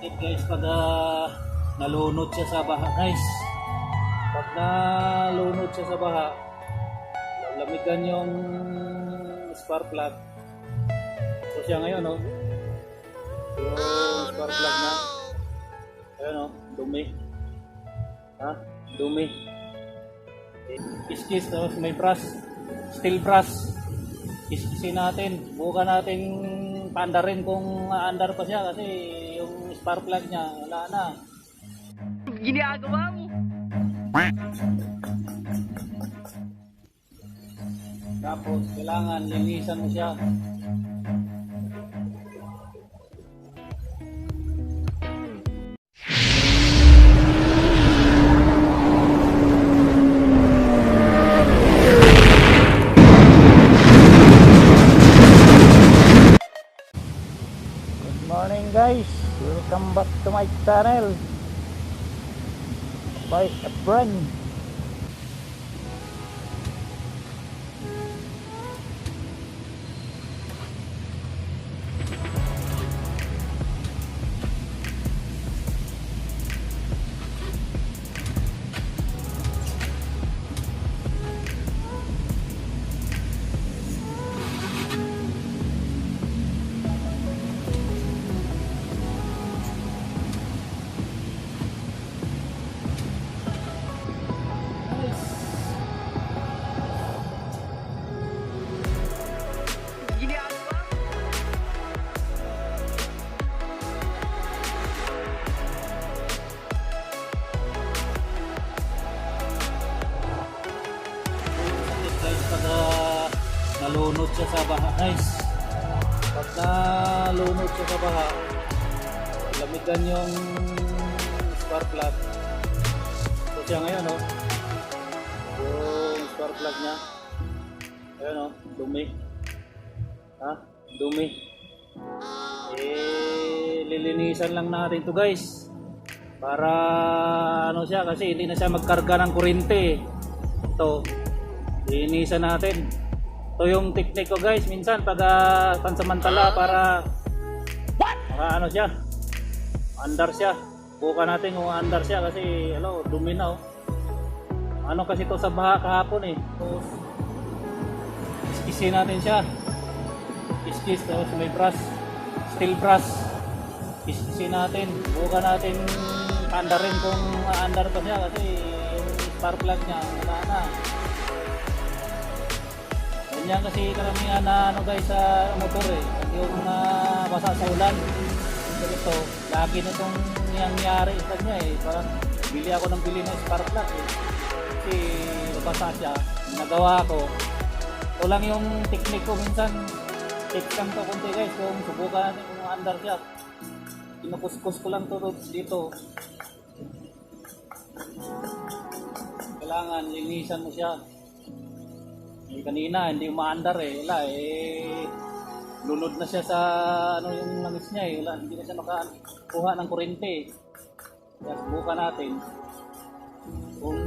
Sakit guys pag ah, nalunod siya sa baha guys. Pag nalunod siya sa baha, lamigan yung spark plug. So siya ngayon no. Yung spark plug na. Ayun no, dumi. Ha? Dumi. Kiskis tapos may brush. Steel brush. Kiskisin natin. Buka natin paandarin kung aandar pa siya kasi spark plug niya wala na. Ginagawa mo. Tapos kailangan linisan mo siya. Morning guys. Welcome back to my channel. By Efren. Ginagawa nalunod siya sa baha guys. Pag nalunod siya sa baha, lamigan yung spark plug. So siya ngayon no. Yung spark plug niya. Ayun no, dumi. Ha? Dumi. Eh, lilinisan lang natin to guys. Para ano siya kasi hindi na siya magkarga ng kuryente. Ito, linisan natin. Ito yung technique ko guys, minsan pag ah, pansamantala para para ano siya, andar siya. Buka natin kung andar siya kasi ano, dumi na oh. Ano kasi to sa baha kahapon eh. So, iskisin natin siya. Iskis tapos may brush, steel brush. Iskisin natin. Buka natin andarin kung andar pa siya kasi yung spark plug niya wala na. Ganyan kasi karamihan na ano guys sa motor eh. Yung uh, basa sa ulan. Ganito, lagi na itong nangyari sa niya eh. Parang bili ako ng bili ng spark plug eh. Kasi basa siya. Nagawa ko. Ito lang yung technique ko minsan. Check lang to konti guys kung subukan natin kung andar siya. Kinukuskus ko lang to dito. Kailangan linisan mo siya. Eh, kanina hindi umaandar eh. Wala eh. Lunod na siya sa ano yung langis niya eh. Wala, hindi na siya makakuha ng kuryente eh. Kaya subukan natin kung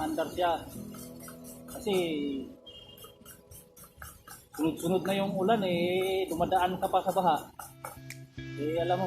andar siya. Kasi sunod-sunod na yung ulan eh. Dumadaan ka pa sa baha. Eh alam mo,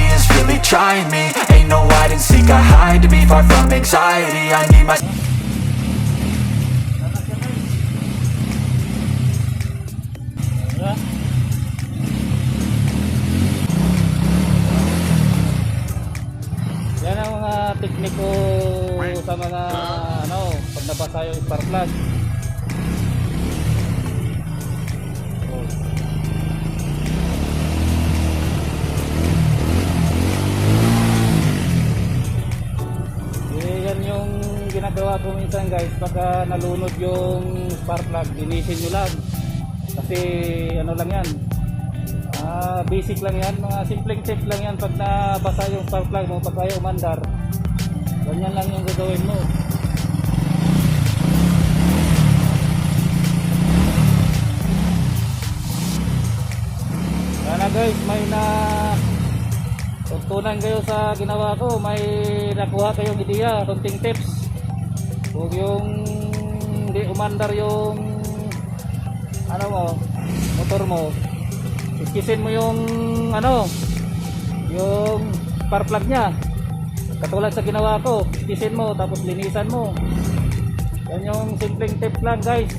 try me. Ain't no hide and seek, I hide to be far from anxiety. I need my... Yan ang mga tekniko sa mga ano, pag nabasa yung spark plug. Minsan guys pagka nalunod yung spark plug, linisin nyo lang. Kasi ano lang yan, ah basic lang yan, mga simpleng tip lang yan pag nabasa yung spark plug mo pag kayo umandar. Ganyan lang yung gagawin mo. Sana guys, may na Tuntunan kayo sa ginawa ko, may nakuha kayong ideya, kunting tips. Huwag yung hindi umandar yung ano mo, motor mo. Iskisin mo yung ano, yung spark plug niya. Katulad sa ginawa ko, iskisin mo tapos linisan mo. Yan yung simpleng tip lang guys.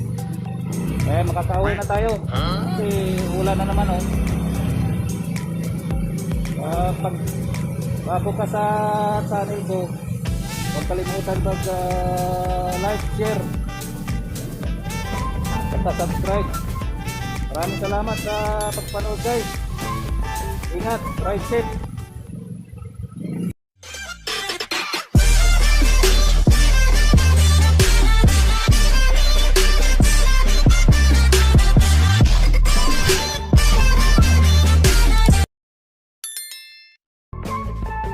Kaya makakauwi na tayo. Kasi ulan na naman oh. Ah, pag bago ka sa channel ko, huwag kalimutan pag ah, like, share, at subscribe. Maraming salamat sa pagpanood guys. Ingat, ride safe.